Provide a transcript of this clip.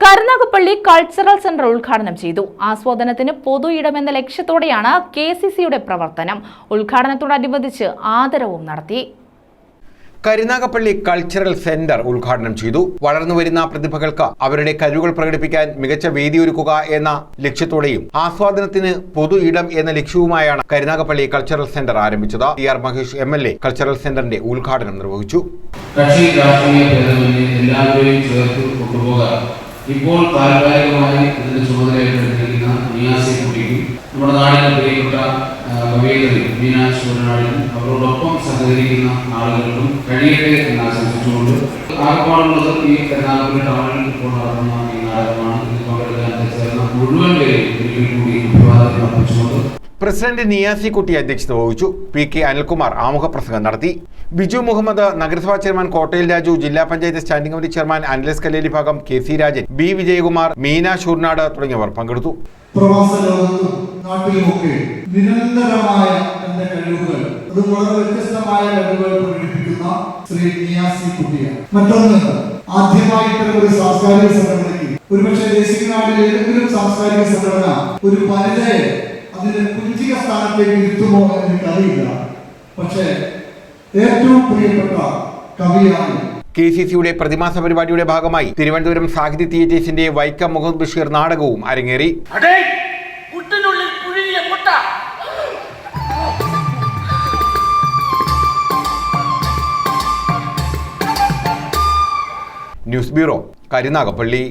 Karunagappally cultural centre ഉദ്ഘാടനം ചെയ്തു. ആസ്വാദനത്തിന് പൊതു ഇടമെന്ന ലക്ഷ്യത്തോടെയാണ് കെ സി സിയുടെ പ്രവർത്തനം. ഉദ്ഘാടനത്തോടനുബന്ധിച്ച് ആദരവും നടത്തി. കരുനാഗപ്പള്ളി കൾച്ചറൽ സെന്റർ ഉദ്ഘാടനം ചെയ്തു. വളർന്നുവരുന്ന പ്രതിഭകൾക്ക് അവരുടെ കഴിവുകൾ പ്രകടിപ്പിക്കാൻ മികച്ച വേദി ഒരുക്കുക എന്ന ലക്ഷ്യത്തോടെയും ആസ്വാദനത്തിന് പൊതു ഇടം എന്ന ലക്ഷ്യവുമായാണ് കരുനാഗപ്പള്ളി കൾച്ചറൽ സെന്റർ ആരംഭിച്ചത്. T R Mahesh M L A cultural സെന്ററിന്റെ ഉദ്ഘാടനം നിർവഹിച്ചു. ഇപ്പോൾ താൽക്കാലികമായി ഇതിന്റെ ചുമതല ഏറ്റെടുത്തിരിക്കുന്ന നിയാസി കുട്ടിക്കും നമ്മുടെ നാടിന്റെ പ്രിയപ്പെട്ട കവയിത്രി മീനാക്ഷി സൂര്യനാടിനും അവരോടൊപ്പം സഹകരിക്കുന്ന ആളുകൾക്കും കഴിയട്ടെ എന്ന് ആശംസിച്ചുകൊണ്ട് ആർപ്പാടുള്ളത് ഈ എറണാകുളം ടൗണിൽ ഇപ്പോൾ നടക്കുന്ന ഈ നാടകമാണ്. ഇത് പങ്കെടുക്കാൻ പ്രസിഡന്റ് നിയാസി കുട്ടി അധ്യക്ഷത വഹിച്ചു. പി കെ അനിൽകുമാർ ആമുഖ പ്രസംഗം നടത്തി. ബിജു മുഹമ്മദ് നഗരസഭാ ചെയർമാൻ കോട്ടയിൽ രാജു ജില്ലാ panchayat standing committee chairman Anil S Kalleli Bhagam K C Rajan B Vijayakumar Meena Sooranad തുടങ്ങിയവർ പങ്കെടുത്തു. പ്രവാസ ലോകത്തും നാട്ടിലുമൊക്കെ നിരന്തരമായ തന്റെ കഴിവുകൾ അത് വളരെ വ്യത്യസ്തമായ കഴിവുകൾ പ്രകടിപ്പിക്കുന്ന ശ്രീ നിയാസി കുട്ടിയാണ് മറ്റൊന്ന് ആദ്യമായിട്ട് ഒരു സാംസ്കാരിക സംഘടനയ്ക്ക് ഒരുപക്ഷെ ദേശീയ നാട്ടിലെ ഏതെങ്കിലും സാംസ്കാരിക സംഘടന ഒരു പരിചയം അതിന്റെ കുഞ്ചിക സ്ഥാനത്തേക്ക് ഇരുത്തുമോ എനിക്കറിയില്ല. പക്ഷേ ഏറ്റവും പ്രിയപ്പെട്ട കവിയാണ് കെ സി സിയുടെ പ്രതിമാസ പരിപാടിയുടെ ഭാഗമായി തിരുവനന്തപുരം സാഹിത്യ തിയേറ്റേഴ്സിന്റെ വൈക്കം മുഹമ്മദ് ബഷീർ നാടകവും അരങ്ങേറി. News bureau Karunagappally.